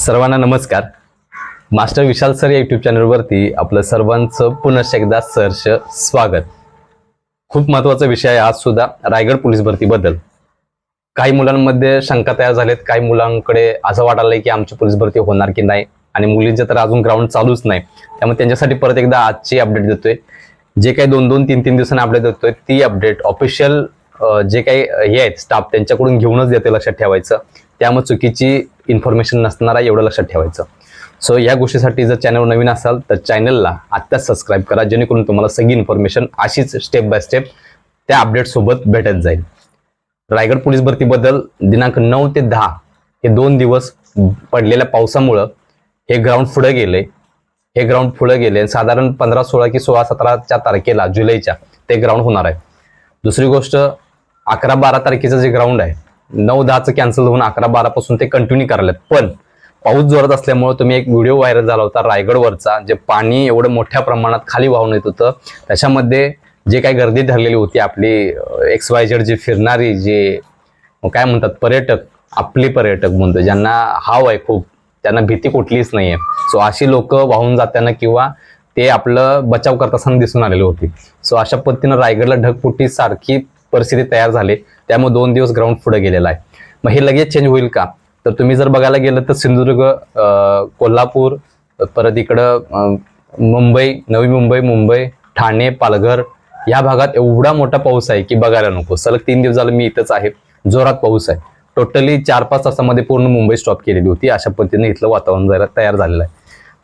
सर्वांना नमस्कार. Master Vishal sir या युट्यूब चॅनलवरती आपलं सर्वांचं पुनश्च एकदा सहर्ष स्वागत. खूप महत्त्वाचा विषय आहे आज सुद्धा रायगड पोलीस भरतीबद्दल काही मुलांमध्ये शंका तयार झालेत काही मुलांकडे असं वाटायलंय की आमची पोलीस भरती होणार की नाही आणि मुलींचे तर अजून ग्राउंड चालूच नाही. त्यामुळे त्यांच्यासाठी परत एकदा आजची अपडेट देतोय. जे काही दोन दोन तीन तीन दिवसांनी अपडेट देतोय ती अपडेट ऑफिशियल जे काही हे आहेत स्टाफ त्यांच्याकडून घेऊनच देते लक्षात ठेवायचं. त्यामुळे चुकीची इन्फॉर्मेशन नसणार आहे एवढं लक्षात ठेवायचं. सो या गोष्टीसाठी जर चॅनल नवीन असाल तर चॅनलला आत्ताच सबस्क्राईब करा जेणेकरून तुम्हाला सगळी इन्फॉर्मेशन अशीच स्टेप बाय स्टेप त्या अपडेट सोबत भेटत जाईल. रायगड पोलीस भरतीबद्दल दिनांक नऊ ते दहा हे दोन दिवस पडलेल्या पावसामुळं हे ग्राउंड पुढे गेले. हे ग्राउंड पुढे गेले. साधारण पंधरा सोळा की सोळा सतराच्या तारखेला जुलैच्या ते ग्राउंड होणार आहे. दुसरी गोष्ट अकरा बारा तारखेचं जे ग्राउंड आहे नऊ दहाचं कॅन्सल होऊन अकरा बारा पासून ते कंटिन्यू करायला पण पाऊस जोरात असल्यामुळे तुम्ही एक व्हिडिओ व्हायरल झाला होता रायगडवरचा जे पाणी एवढं मोठ्या प्रमाणात खाली वाहून येत होतं. त्याच्यामध्ये जे काही गर्दी ठरलेली होती आपली एक्स वाय झेड जे फिरणारी जे काय म्हणतात पर्यटक आपले पर्यटक म्हणतो ज्यांना हाव आहे खूप त्यांना भीती कुठलीच नाहीये. सो अशी लोक वाहून जाताना किंवा ते आपलं बचाव करत असताना दिसून आलेले होते. सो अशा पद्धतीनं रायगडला ढगफुटी सारखी परिस्थिती तयार झाली. त्यामुळे दोन दिवस ग्राउंड पुढे गेलेला आहे. मग हे लगेच चेंज होईल का? तर तुम्ही जर बघायला गेलं तर सिंधुदुर्ग कोल्हापूर परत इकडं मुंबई नवी मुंबई मुंबई ठाणे पालघर या भागात एवढा मोठा पाऊस आहे की बघायला नको. सलग तीन दिवस झालं मी इथंच आहे. जोरात पाऊस आहे. टोटली चार पाच तासामध्ये पूर्ण मुंबई स्टॉप केलेली होती. अशा पद्धतीने इथलं वातावरण जायला तयार झालेलं आहे.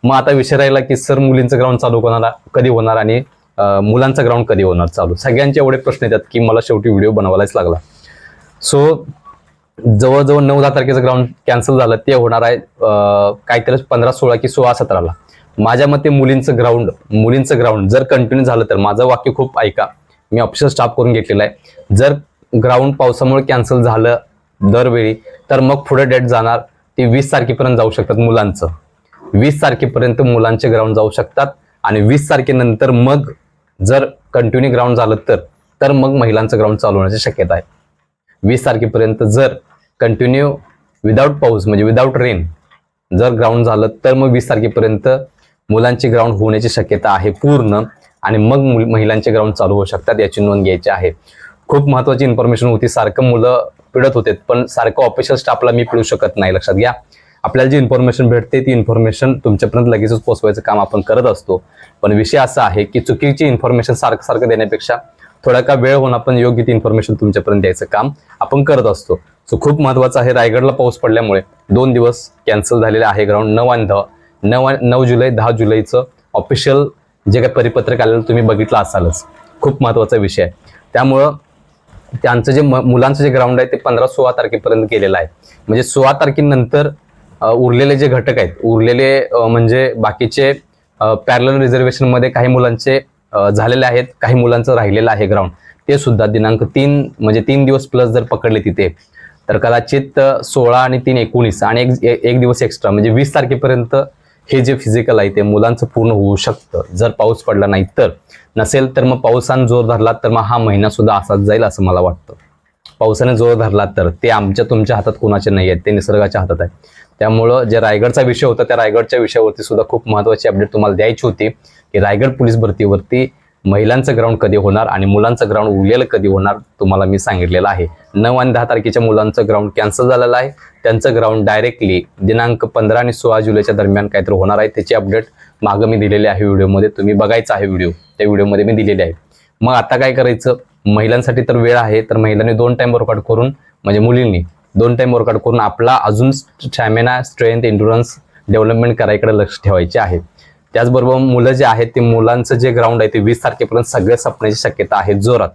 मग आता विषय राहिला की सर मुलींचं ग्राउंड चालू होणार कधी होणार? आणि मुलांचं ग्राउंड कधी होणार चालू? सगळ्यांचे एवढे प्रश्न येतात की मला शेवटी व्हिडिओ बनवायलाच लागला. सो जवळजवळ नऊ दहा तारखेचं ग्राउंड कॅन्सल झालं ते होणार आहे काहीतरी पंधरा सोळा की सोळा सतराला. माझ्या मते मुलींचं ग्राउंड मुलींचं ग्राउंड जर कंटिन्यू झालं तर माझं वाक्य खूप ऐका. मी ऑफिशियल स्टाफ करून घेतलेलं आहे. जर ग्राउंड पावसामुळे कॅन्सल झालं दरवेळी तर मग पुढे डेट जाणार ते वीस तारखेपर्यंत जाऊ शकतात मुलांचं. वीस तारखेपर्यंत मुलांचे ग्राउंड जाऊ शकतात आणि वीस तारखेनंतर मग जर कंटिन्यू ग्राउंड झालं तर तर मग महिलांचं ग्राउंड चालू होण्याची शक्यता आहे. वीस तारखेपर्यंत जर कंटिन्यू विदाऊट पाऊस म्हणजे विदाऊट रेन जर ग्राउंड झालं तर मग वीस तारखेपर्यंत मुलांची ग्राउंड होण्याची शक्यता आहे पूर्ण आणि मग महिलांचे ग्राउंड चालू होऊ शकतात याची नोंद घ्यायची आहे. खूप महत्वाची इन्फॉर्मेशन होती. सारखं मुलं पिडत होते पण सारखं ऑफिशियल स्टाफला मी पिळू शकत नाही. लक्षात घ्या. आपल्याला जी इन्फॉर्मेशन भेटते ती इन्फॉर्मेशन तुमच्यापर्यंत लगेचच पोचवायचं काम आपण करत असतो. पण विषय असा आहे की चुकीची इन्फॉर्मेशन सारखं सारखं देण्यापेक्षा थोडा का वेळ होऊन आपण योग्य ती इन्फॉर्मेशन तुमच्यापर्यंत द्यायचं काम आपण करत असतो. सो खूप महत्वाचं आहे रायगडला पाऊस पडल्यामुळे दोन दिवस कॅन्सल झालेले आहे ग्राउंड नऊ आणि दहा. नऊ नऊ जुलै दहा जुलैचं ऑफिशियल जे काही परिपत्रक आलेलं तुम्ही बघितलं असालच. खूप महत्त्वाचा विषय आहे. त्यामुळं त्यांचं जे म- मुलांचं जे ग्राउंड आहे ते पंधरा सोळा तारखेपर्यंत केलेलं आहे. म्हणजे सोळा तारखेनंतर उरलेले जे घटक आहेत उरलेले म्हणजे बाकीचे पॅरल रिझर्वेशनमध्ये काही मुलांचे झालेले आहेत. काही मुलांचं राहिलेलं आहे ग्राउंड ते सुद्धा दिनांक तीन म्हणजे तीन दिवस प्लस जर पकडले तिथे तर कदाचित सोळा आणि तीन एकोणीस आणि एक एक दिवस एक्स्ट्रा म्हणजे वीस तारखेपर्यंत हे जे फिजिकल आहे ते मुलांचं पूर्ण होऊ शकतं. जर पाऊस पडला नाही तर. नसेल तर मग पावसानं जोर धरला तर मग हा महिना सुद्धा असाच जाईल असं मला वाटतं. पावसाने जोर धरला तर. ते आमच्या तुमच्या हातात कोणाचे नाही आहेत ते निसर्गाच्या हातात आहे त्यामुळं जे रायगडचा विषय होता त्या रायगडच्या विषयावरती सुद्धा खूप महत्वाची अपडेट तुम्हाला द्यायची होती. की रायगड पोलीस भरतीवरती महिलांचं ग्राउंड कधी होणार आणि मुलांचं ग्राउंड उरलेलं कधी होणार तुम्हाला मी सांगितलेलं आहे. नऊ आणि दहा तारखेच्या मुलांचं ग्राउंड कॅन्सल झालेलं आहे. त्यांचं ग्राउंड डायरेक्टली दिनांक पंधरा आणि सोळा जुलैच्या दरम्यान काहीतरी होणार आहे. त्याची अपडेट मागं मी दिलेली आहे व्हिडिओमध्ये. तुम्ही बघायचा आहे व्हिडिओ. त्या व्हिडिओमध्ये मी दिलेली आहे. मग आता काय करायचं? महिलांसाठी तर वेळ आहे. तर महिलांनी दोन टाईम वर्कआउट करून म्हणजे मुलींनी दोन टाईम वर्कआउट करून आपला अजून स्टॅमिना स्ट्रेंथ इंडुरन्स डेव्हलपमेंट करायकडे लक्ष ठेवायचे आहे. त्याचबरोबर मुलं जे आहेत ते मुलांचं जे ग्राउंड आहे ते वीस तारखेपर्यंत सगळे संपण्याची शक्यता आहे जोरात.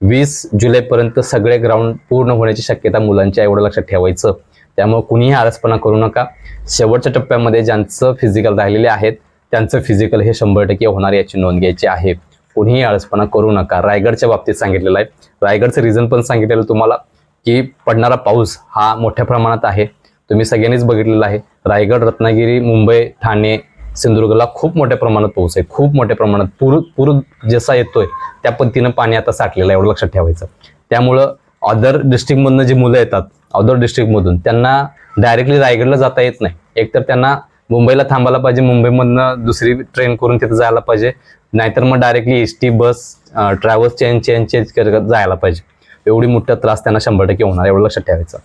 वीस जुलैपर्यंत सगळे ग्राउंड पूर्ण होण्याची शक्यता मुलांच्या एवढं लक्षात ठेवायचं. त्यामुळे कुणीही आळसपणा करू नका. शेवटच्या टप्प्यामध्ये ज्यांचं फिजिकल राहिलेले आहेत त्यांचं फिजिकल हे शंभर टक्के होणार याची नोंद घ्यायची आहे. कुणीही आळसपणा करू नका. रायगडच्या बाबतीत सांगितलेलं आहे. रायगडचं रिझन पण सांगितलेलं तुम्हाला की पडणारा पाऊस हा मोठ्या प्रमाणात आहे. तुम्ही सगळ्यांनीच बघितलेला आहे. रायगड रत्नागिरी मुंबई ठाणे सिंधुदुर्गला खूप मोठ्या प्रमाणात पाऊस आहे. खूप मोठ्या प्रमाणात पूर पूर जसा येतोय त्या पद्धतीनं पाणी आता साठलेलं आहे एवढं लक्षात ठेवायचं. त्यामुळं अदर डिस्ट्रिक्टमधनं जी मुलं येतात अदर डिस्ट्रिक्टमधून त्यांना डायरेक्टली रायगडला जाता येत नाही. एकतर त्यांना मुंबईला थांबायला पाहिजे मुंबईमधनं दुसरी ट्रेन करून तिथं जायला पाहिजे नाहीतर मग directly S T bus travels change change change करत जायला पाहिजे. एवढी मोठा त्रास त्यांना शंभर टक्के होणार एवढं लक्षात ठेवायचं.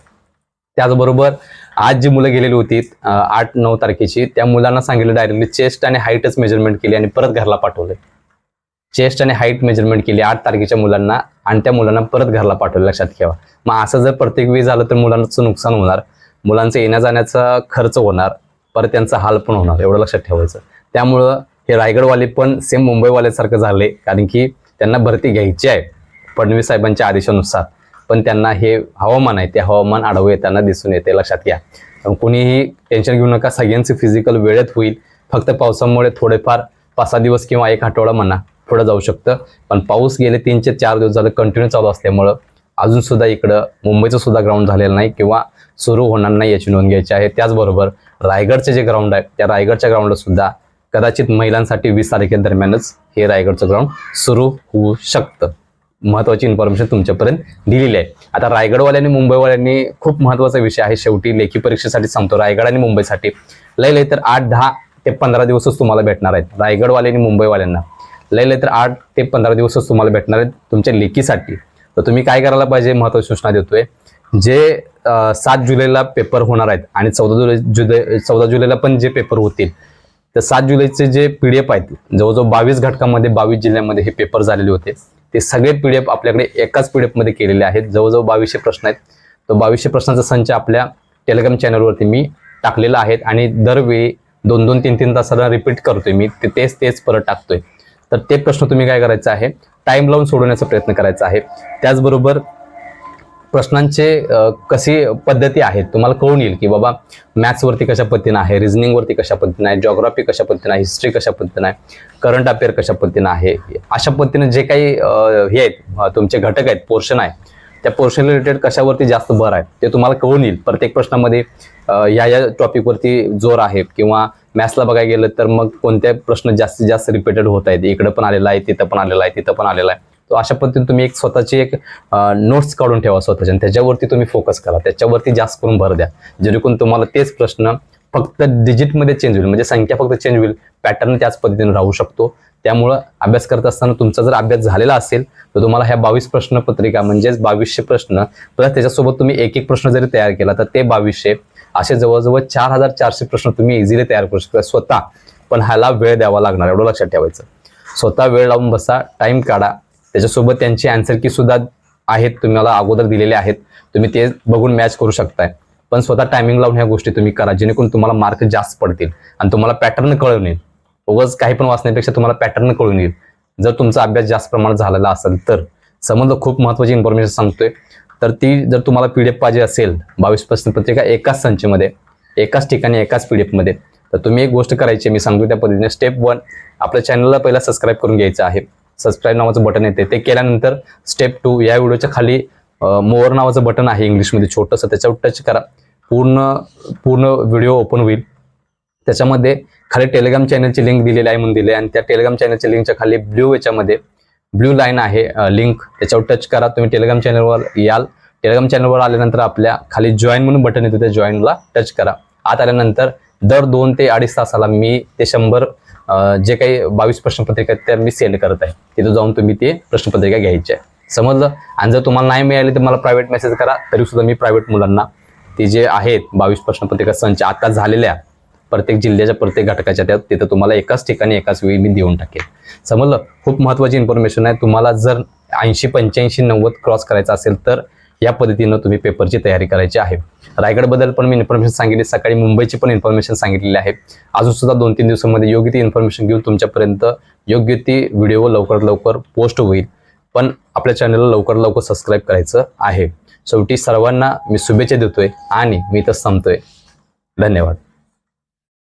त्याचबरोबर आज जी मुलं गेलेली होती आठ नऊ तारखेची त्या मुलांना सांगितलं डायरेक्टली चेस्ट आणि हाईटच मेजरमेंट केली आणि परत घरला पाठवले. चेस्ट आणि हाईट मेजरमेंट केली आठ तारखेच्या मुलांना आणि त्या मुलांना परत घरला पाठवलं. लक्षात ठेवा. मग असं जर प्रत्येक वेळी झालं तर मुलांचं नुकसान होणार. मुलांचं येण्या जाण्याचा खर्च होणार. परत त्यांचा हाल पण होणार. एवढं लक्षात ठेवायचं. त्यामुळं हे रायगडवाले पण सेम मुंबईवाल्यासारखं झाले. कारण की त्यांना भरती घ्यायची आहे. फडणवीस साहेबांच्या आदेशानुसार. पण त्यांना हे हवामान आहे ते हवामान आढावू येताना दिसून येते लक्षात घ्या. पण कोणीही टेन्शन घेऊ नका सगळ्यांचे फिजिकल वेळेत होईल. फक्त पावसामुळे थोडेफार पाच सहा दिवस किंवा एक आठवडा म्हणा पुढं जाऊ शकतं. पण पाऊस गेले तीन ते चार दिवस झालं कंटिन्यू चालू असल्यामुळं अजून सुद्धा इकडं मुंबईचं सुद्धा ग्राउंड झालेलं नाही किंवा सुरू होणार नाही याची नोंद घ्यायची आहे. त्याचबरोबर रायगडचे जे ग्राउंड आहे त्या रायगडच्या ग्राउंडला सुद्धा कदाचित महिलांसाठी वीस तारखेदरम्यानच हे रायगडचं ग्राउंड सुरू होऊ शकतं. महत्वाची इन्फॉर्मेशन तुमच्यापर्यंत दिलेली आहे. आता रायगडवाल्यांनी मुंबईवाल्यांनी खूप महत्त्वाचा विषय आहे. शेवटी लेखी परीक्षेसाठी सांगतो रायगड आणि मुंबईसाठी. लय लय तर आठ दहा ते पंधरा दिवसच तुम्हाला भेटणार आहेत. रायगडवाले आणि मुंबईवाल्यांना. लय लय तर आठ ते पंधरा दिवसच तुम्हाला भेटणार आहेत तुमच्या लेखीसाठी. तर तुम्ही काय करायला पाहिजे महत्वाची सूचना देतोय? जे सात जुलैला पेपर होणार आहेत आणि चौदा जुलै जुलै चौदा जुलैला पण जे पेपर होतील तर सात जुलैचे जे पी डी एफ आहेत जवळजवळ बावीस घटकामध्ये बावीस जिल्ह्यामध्ये हे पेपर झालेले होते. ते सगळे पी डी एफ आपल्याकडे एकाच पी डी एफमध्ये केलेले आहेत. जवळजवळ बावीसशे प्रश्न आहेत. तो बावीसशे प्रश्नांचा संच आपल्या टेलिग्राम चॅनलवरती मी टाकलेला आहे आणि दरवेळी दोन दोन तीन तीन तासाला रिपीट करतोय मी. ते तेच तेच परत टाकतोय. तर ते प्रश्न तुम्ही काय करायचं आहे? टाईम लावून सोडवण्याचा प्रयत्न करायचा आहे. त्याचबरोबर प्रश्नांचे कसे कशी पद्धती आहेत? तुम्हाला कळून येईल की बाबा मॅथ्सवरती कशा पद्धतीनं आहे रिझनिंगवरती कशा पद्धतीनं आहे जॉग्राफी कशा पद्धतीनं आहे हिस्ट्री कशा पद्धतीनं आहे करंट अफेअर कशा पद्धतीनं आहे अशा पद्धतीनं जे काही हे आहेत तुमचे घटक आहेत पोर्शन आहे त्या पोर्शन रिलेटेड कशावरती जास्त भर आहे ते तुम्हाला कळून येईल. प्रत्येक प्रश्नामध्ये या या टॉपिकवरती जोर आहे किंवा मॅथ्सला बघायला गेलं तर मग कोणत्या प्रश्न जास्तीत जास्त रिपीटेड होत आहेत इकडं पण आलेला आहे तिथं पण आलेला आहे तिथं पण आलेला आहे. अशा पद्धतीने तुम्ही एक स्वतःची एक नोट्स काढून ठेवा स्वतःच्या. आणि त्याच्यावरती तुम्ही फोकस करा. त्याच्यावरती जास्त करून भर द्या. जेणेकरून तुम्हाला तेच प्रश्न फक्त डिजिटमध्ये चेंज होईल. म्हणजे संख्या फक्त चेंज होईल. पॅटर्न त्याच पद्धतीने राहू शकतो. त्यामुळं अभ्यास करत असताना तुमचा जर अभ्यास झालेला असेल तर तुम्हाला ह्या बावीस प्रश्नपत्रिका म्हणजेच बावीसशे प्रश्न प्लस त्याच्यासोबत तुम्ही एक एक प्रश्न जरी तयार केला तर ते बावीसशे असे जवळजवळ चार हजार चारशे प्रश्न तुम्ही इझिली तयार करू शकता. स्वतः. पण ह्याला वेळ द्यावा लागणार. एवढं लक्षात ठेवायचं. स्वतः वेळ लावून बसा. टाईम काढा. त्याच्यासोबत त्यांची आन्सर की सुद्धा आहेत तुम्हाला अगोदर दिलेले आहेत. तुम्ही ते बघून मॅच करू शकताय. पण स्वतः टायमिंग लावून ह्या गोष्टी तुम्ही करा जेणेकरून तुम्हाला मार्क जास्त पडतील आणि तुम्हाला पॅटर्न कळून येईल. उगाच काही पण वाचण्यापेक्षा तुम्हाला पॅटर्न कळून येईल. जर तुमचा अभ्यास जास्त प्रमाणात झालेला असेल तर. समजलं? खूप महत्वाची इन्फॉर्मेशन सांगतोय. तर ती जर तुम्हाला पीडीएफ पाहिजे असेल बावीस पर्सेंट प्रत्येका एकाच संचमध्ये एकाच ठिकाणी एकाच पीडीएफमध्ये तर तुम्ही एक गोष्ट करायची मी सांगतो त्या पद्धतीने. स्टेप वन आपल्या चॅनलला पहिला सबस्क्राईब करून घ्यायचं आहे. सबस्क्राईब नावाचं बटन येते. ते केल्यानंतर स्टेप टू या व्हिडिओच्या खाली मोअर नावाचं बटन आहे इंग्लिशमध्ये छोटंसं. त्याच्यावर टच करा. पूर्ण पूर्ण व्हिडिओ ओपन होईल. त्याच्यामध्ये खाली टेलिग्राम चॅनलची लिंक दिलेली आहे म्हणून दिली आणि त्या टेलिग्राम चॅनलच्या लिंकच्या खाली ब्ल्यू याच्यामध्ये ब्ल्यू लाईन आहे लिंक त्याच्यावर टच करा. तुम्ही टेलिग्राम चॅनलवर याल. टेलिग्राम चॅनलवर आल्यानंतर आपल्या खाली जॉईन म्हणून बटन येतं. त्या जॉईनला टच करा. आत आल्यानंतर दर दोन ते अडीच तासाला मी ते शंभर जे काही बावीस प्रश्नपत्रिका आहेत त्या मी सेंड करत आहे. तिथं जाऊन तुम्ही ते प्रश्नपत्रिका घ्यायची आहे. समजलं? आणि जर तुम्हाला नाही मिळाली तर मला प्रायव्हेट मेसेज करा तरी सुद्धा मी प्रायव्हेट मुलांना ते जे आहेत बावीस प्रश्नपत्रिका संच आता झालेल्या प्रत्येक जिल्ह्याच्या प्रत्येक घटकाच्या त्या तिथं तुम्हाला एकाच ठिकाणी एकाच वेळी मी देऊन टाकेल. समजलं? खूप महत्त्वाची इन्फॉर्मेशन आहे. तुम्हाला जर ऐंशी पंच्याऐंशी नव्वद क्रॉस करायचं असेल तर या पद्धतीनं तुम्ही पेपरची तयारी करायची आहे. रायगडबद्दल पण मी इन्फॉर्मेशन सांगितली सकाळी मुंबईची पण इन्फॉर्मेशन सांगितलेली आहे. अजून सुद्धा दोन तीन दिवसामध्ये योग्य ती इन्फॉर्मेशन घेऊन तुमच्यापर्यंत योग्य ती व्हिडिओ लवकरात लवकर पोस्ट होईल. पण आपल्या चॅनलला लवकरात लवकर सबस्क्राईब करायचं आहे. शेवटी सर्वांना मी शुभेच्छा देतोय आणि मी तर संपतोय. धन्यवाद.